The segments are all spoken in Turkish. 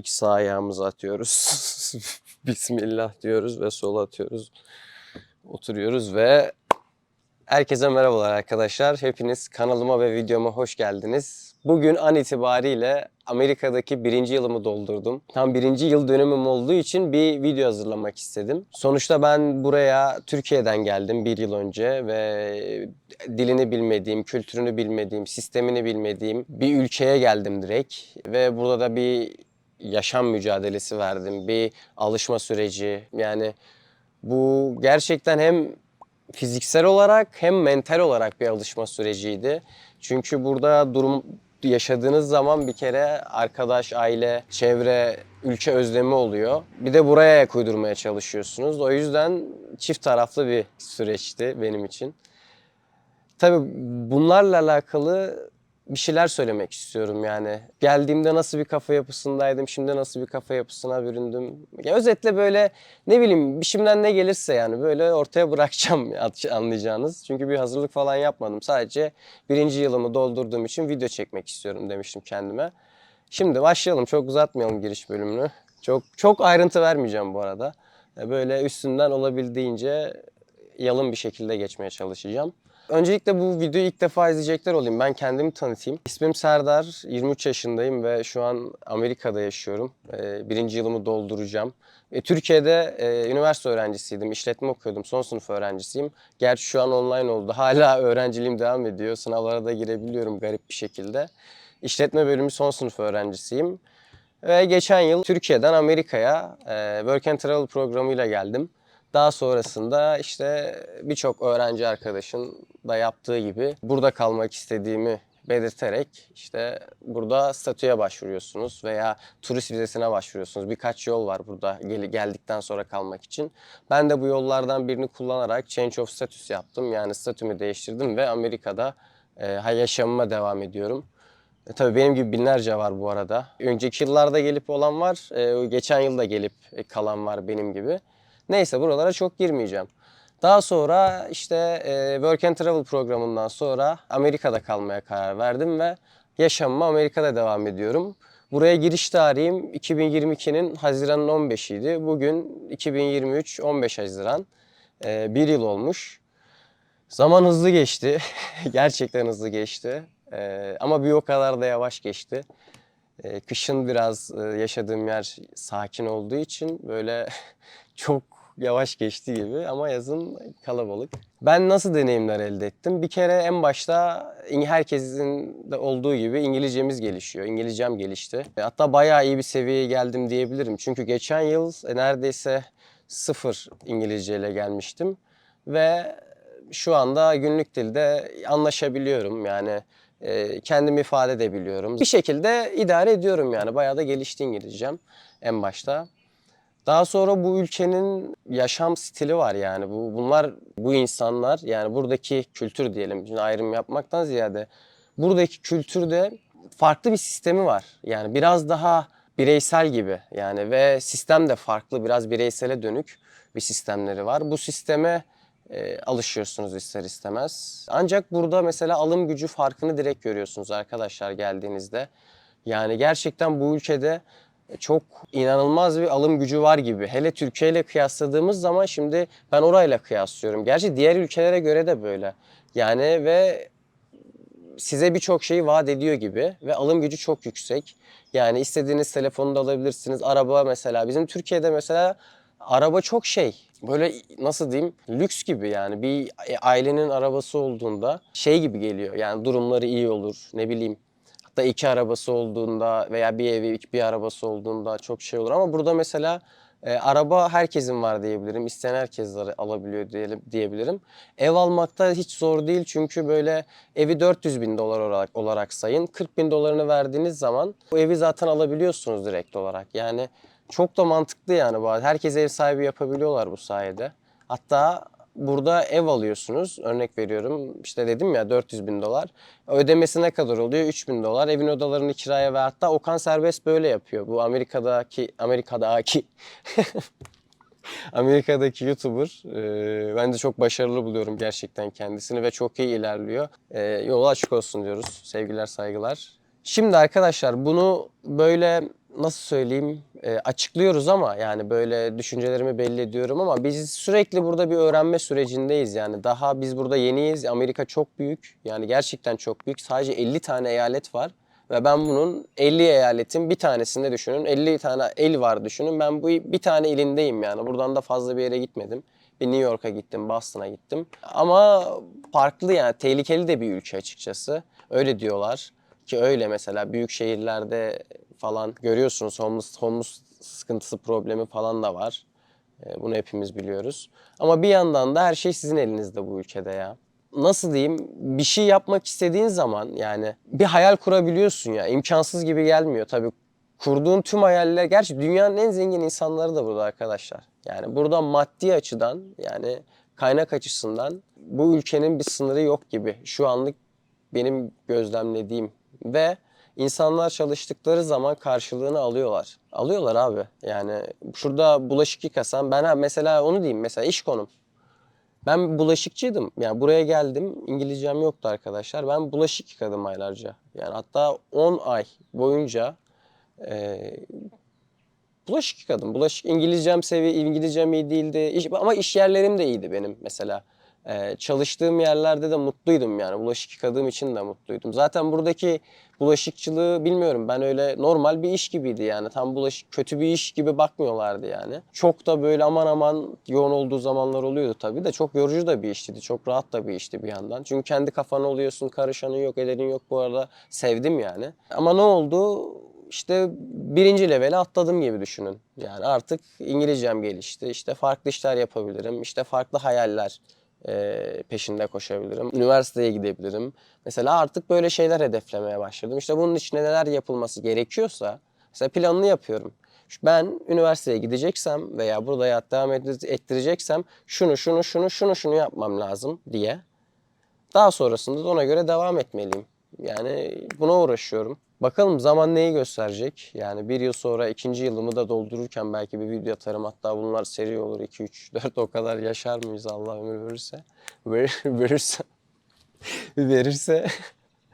İlk sağ ayağımızı atıyoruz. Bismillah diyoruz ve sola atıyoruz. Oturuyoruz ve herkese merhabalar arkadaşlar. Hepiniz kanalıma ve videoma hoş geldiniz. Bugün an itibariyle Amerika'daki birinci yılımı doldurdum. Tam birinci yıl dönümüm olduğu için bir video hazırlamak istedim. Sonuçta ben buraya Türkiye'den geldim bir yıl önce ve dilini bilmediğim, kültürünü bilmediğim, sistemini bilmediğim bir ülkeye geldim direkt. Ve burada da bir yaşam mücadelesi verdim. Bir alışma süreci. Yani bu gerçekten hem fiziksel olarak hem mental olarak bir alışma süreciydi. Çünkü burada durum yaşadığınız zaman bir kere arkadaş, aile, çevre, ülke özlemi oluyor. Bir de buraya ayak uydurmaya çalışıyorsunuz. O yüzden çift taraflı bir süreçti benim için. Tabii bunlarla alakalı bir şeyler söylemek istiyorum yani. Geldiğimde nasıl bir kafa yapısındaydım, şimdi nasıl bir kafa yapısına büründüm. Ya özetle böyle ne bileyim işimden ne gelirse yani böyle ortaya bırakacağım anlayacağınız. Çünkü bir hazırlık falan yapmadım. Sadece birinci yılımı doldurduğum için video çekmek istiyorum demiştim kendime. Şimdi başlayalım. Çok uzatmayalım giriş bölümünü. Çok çok ayrıntı vermeyeceğim bu arada. Böyle üstünden olabildiğince yalın bir şekilde geçmeye çalışacağım. Öncelikle bu videoyu ilk defa izleyecekler olayım. Ben kendimi tanıtayım. İsmim Serdar, 23 yaşındayım ve şu an Amerika'da yaşıyorum. Ee, birinci yılımı dolduracağım. E, Türkiye'de e, üniversite öğrencisiydim, işletme okuyordum, son sınıf öğrencisiyim. Gerçi şu an online oldu. Hala öğrenciliğim devam ediyor. Sınavlara da girebiliyorum garip bir şekilde. İşletme bölümü son sınıf öğrencisiyim. Ve geçen yıl Türkiye'den Amerika'ya e, Work and Travel programıyla geldim. Daha sonrasında işte birçok öğrenci arkadaşın da yaptığı gibi burada kalmak istediğimi belirterek işte burada statüye başvuruyorsunuz veya turist vizesine başvuruyorsunuz. Birkaç yol var burada gel- geldikten sonra kalmak için. Ben de bu yollardan birini kullanarak change of status yaptım. Yani statümü değiştirdim ve Amerika'da e, yaşamıma devam ediyorum. E, tabii benim gibi binlerce var bu arada. Önceki yıllarda gelip olan var, e, geçen yılda gelip kalan var benim gibi. Neyse buralara çok girmeyeceğim. Daha sonra işte e, Work and Travel programından sonra Amerika'da kalmaya karar verdim ve yaşamıma Amerika'da devam ediyorum. Buraya giriş tarihim 2022'nin Haziran'ın 15'iydi. Bugün 2023 15 Haziran. E, bir yıl olmuş. Zaman hızlı geçti. Gerçekten hızlı geçti. E, ama bir o kadar da yavaş geçti. E, kışın biraz e, yaşadığım yer sakin olduğu için böyle çok yavaş geçti gibi ama yazın kalabalık. Ben nasıl deneyimler elde ettim? Bir kere en başta herkesin de olduğu gibi İngilizcemiz gelişiyor. İngilizcem gelişti. Hatta bayağı iyi bir seviyeye geldim diyebilirim. Çünkü geçen yıl neredeyse sıfır İngilizceyle gelmiştim. Ve şu anda günlük dilde anlaşabiliyorum. Yani e, kendimi ifade edebiliyorum. Bir şekilde idare ediyorum yani. Bayağı da gelişti İngilizcem en başta. Daha sonra bu ülkenin yaşam stili var yani. Bu bunlar bu insanlar yani buradaki kültür diyelim. Şimdi ayrım yapmaktan ziyade buradaki kültürde farklı bir sistemi var. Yani biraz daha bireysel gibi yani ve sistem de farklı biraz bireysele dönük bir sistemleri var. Bu sisteme e, alışıyorsunuz ister istemez. Ancak burada mesela alım gücü farkını direkt görüyorsunuz arkadaşlar geldiğinizde. Yani gerçekten bu ülkede çok inanılmaz bir alım gücü var gibi. Hele Türkiye ile kıyasladığımız zaman şimdi ben orayla kıyaslıyorum. Gerçi diğer ülkelere göre de böyle. Yani ve size birçok şeyi vaat ediyor gibi ve alım gücü çok yüksek. Yani istediğiniz telefonu da alabilirsiniz. Araba mesela bizim Türkiye'de mesela araba çok şey. Böyle nasıl diyeyim lüks gibi yani bir ailenin arabası olduğunda şey gibi geliyor. Yani durumları iyi olur ne bileyim Hatta iki arabası olduğunda veya bir evi bir arabası olduğunda çok şey olur ama burada mesela e, araba herkesin var diyebilirim. İsteyen herkes alabiliyor diyelim, diyebilirim. Ev almakta hiç zor değil çünkü böyle evi 400 bin dolar olarak, olarak sayın. 40 bin dolarını verdiğiniz zaman o evi zaten alabiliyorsunuz direkt olarak. Yani çok da mantıklı yani. Herkes ev sahibi yapabiliyorlar bu sayede. Hatta burada ev alıyorsunuz. Örnek veriyorum işte dedim ya 400 bin dolar. Ödemesi ne kadar oluyor? 3 bin dolar. Evin odalarını kiraya ve hatta Okan Serbest böyle yapıyor. Bu Amerika'daki Amerika'daki Amerika'daki YouTuber. E, ben de çok başarılı buluyorum gerçekten kendisini ve çok iyi ilerliyor. E, yolu açık olsun diyoruz. Sevgiler, saygılar. Şimdi arkadaşlar bunu böyle nasıl söyleyeyim e, açıklıyoruz ama yani böyle düşüncelerimi belli ediyorum ama biz sürekli burada bir öğrenme sürecindeyiz. Yani daha biz burada yeniyiz. Amerika çok büyük. Yani gerçekten çok büyük. Sadece 50 tane eyalet var. Ve ben bunun 50 eyaletin bir tanesinde düşünün. 50 tane el var düşünün. Ben bu bir tane ilindeyim yani. Buradan da fazla bir yere gitmedim. Bir New York'a gittim Boston'a gittim. Ama farklı yani tehlikeli de bir ülke açıkçası. Öyle diyorlar ki öyle mesela büyük şehirlerde falan görüyorsunuz homeless, homeless sıkıntısı problemi falan da var. E, Bunu hepimiz biliyoruz. Ama bir yandan da her şey sizin elinizde bu ülkede ya. Nasıl diyeyim? Bir şey yapmak istediğin zaman yani bir hayal kurabiliyorsun ya. İmkansız gibi gelmiyor tabii. Kurduğun tüm hayaller, gerçi dünyanın en zengin insanları da burada arkadaşlar. Yani burada maddi açıdan yani kaynak açısından bu ülkenin bir sınırı yok gibi. Şu anlık benim gözlemlediğim ve insanlar çalıştıkları zaman karşılığını alıyorlar. Alıyorlar abi. Yani şurada bulaşık yıkasam ben mesela onu diyeyim mesela iş konum. Ben bulaşıkçıydım. Yani buraya geldim. İngilizcem yoktu arkadaşlar. Ben bulaşık yıkadım aylarca. Yani hatta 10 ay boyunca e, bulaşık yıkadım. Bulaşık İngilizcem sevi İngilizcem iyi değildi. İş- ama iş yerlerim de iyiydi benim mesela. Ee, çalıştığım yerlerde de mutluydum yani. Bulaşık yıkadığım için de mutluydum. Zaten buradaki bulaşıkçılığı bilmiyorum ben öyle normal bir iş gibiydi yani. Tam bulaşık kötü bir iş gibi bakmıyorlardı yani. Çok da böyle aman aman yoğun olduğu zamanlar oluyordu tabii de çok yorucu da bir işti. Çok rahat da bir işti bir yandan. Çünkü kendi kafana oluyorsun, karışanın yok, edenin yok bu arada. Sevdim yani. Ama ne oldu? İşte birinci levele atladım gibi düşünün. Yani artık İngilizcem gelişti. İşte farklı işler yapabilirim. İşte farklı hayaller e, peşinde koşabilirim. Üniversiteye gidebilirim. Mesela artık böyle şeyler hedeflemeye başladım. İşte bunun için neler yapılması gerekiyorsa mesela planını yapıyorum. Ben üniversiteye gideceksem veya burada hayat devam ettir- ettireceksem şunu şunu şunu şunu şunu yapmam lazım diye. Daha sonrasında da ona göre devam etmeliyim. Yani buna uğraşıyorum. Bakalım zaman neyi gösterecek? Yani bir yıl sonra ikinci yılımı da doldururken belki bir video atarım. Hatta bunlar seri olur. 2, 3, 4 o kadar yaşar mıyız Allah ömür verirse. Ver, verirse. verirse.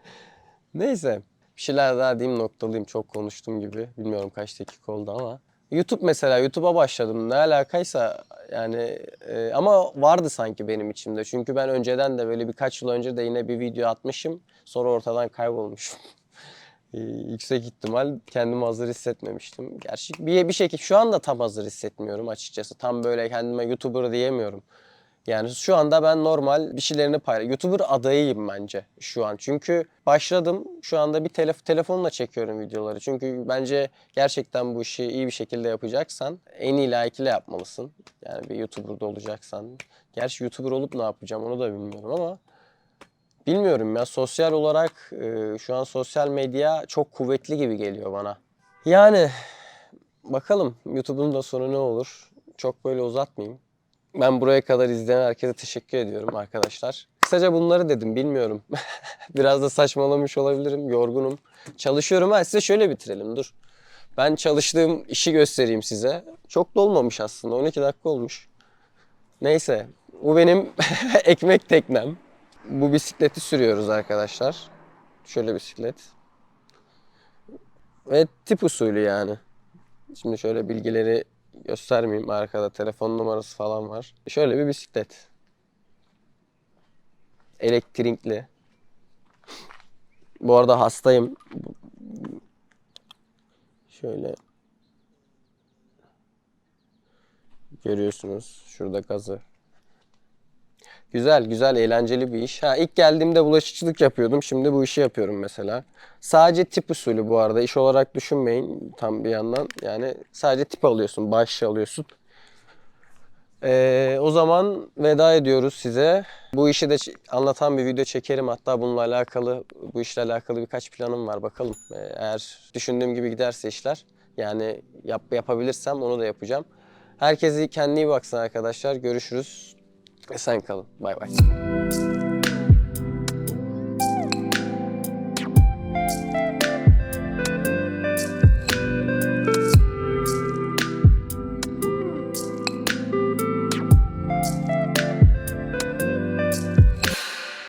Neyse. Bir şeyler daha diyeyim noktalıyım. Çok konuştum gibi. Bilmiyorum kaç dakika oldu ama. YouTube mesela YouTube'a başladım. Ne alakaysa yani e, ama vardı sanki benim içimde. Çünkü ben önceden de böyle birkaç yıl önce de yine bir video atmışım. Sonra ortadan kaybolmuşum. E, yüksek ihtimal kendimi hazır hissetmemiştim. Gerçi bir, bir şekilde şu anda tam hazır hissetmiyorum açıkçası. Tam böyle kendime YouTuber diyemiyorum. Yani şu anda ben normal bir şeylerini paylaş. YouTuber adayıyım bence şu an. Çünkü başladım. Şu anda bir telef telefonla çekiyorum videoları. Çünkü bence gerçekten bu işi iyi bir şekilde yapacaksan en iyi layıkıyla yapmalısın. Yani bir YouTuber'da olacaksan. Gerçi YouTuber olup ne yapacağım onu da bilmiyorum ama bilmiyorum ya sosyal olarak e, şu an sosyal medya çok kuvvetli gibi geliyor bana. Yani bakalım YouTube'un da sonu ne olur. Çok böyle uzatmayayım. Ben buraya kadar izleyen herkese teşekkür ediyorum arkadaşlar. Kısaca bunları dedim bilmiyorum. Biraz da saçmalamış olabilirim. Yorgunum. Çalışıyorum. Ha size şöyle bitirelim dur. Ben çalıştığım işi göstereyim size. Çok da olmamış aslında. 12 dakika olmuş. Neyse. Bu benim ekmek teknem. Bu bisikleti sürüyoruz arkadaşlar. Şöyle bisiklet. Ve tip usulü yani. Şimdi şöyle bilgileri göstermeyeyim. Arkada telefon numarası falan var. Şöyle bir bisiklet. Elektrikli. Bu arada hastayım. Şöyle görüyorsunuz şurada gazı. Güzel, güzel, eğlenceli bir iş. Ha ilk geldiğimde bulaşıkçılık yapıyordum. Şimdi bu işi yapıyorum mesela. Sadece tip usulü bu arada. İş olarak düşünmeyin tam bir yandan. Yani sadece tip alıyorsun, bağış alıyorsun. Ee, o zaman veda ediyoruz size. Bu işi de anlatan bir video çekerim. Hatta bununla alakalı, bu işle alakalı birkaç planım var. Bakalım Ee, eğer düşündüğüm gibi giderse işler. Yani yap, yapabilirsem onu da yapacağım. Herkese kendine iyi baksın arkadaşlar. Görüşürüz. Esen kalın. Bay bay.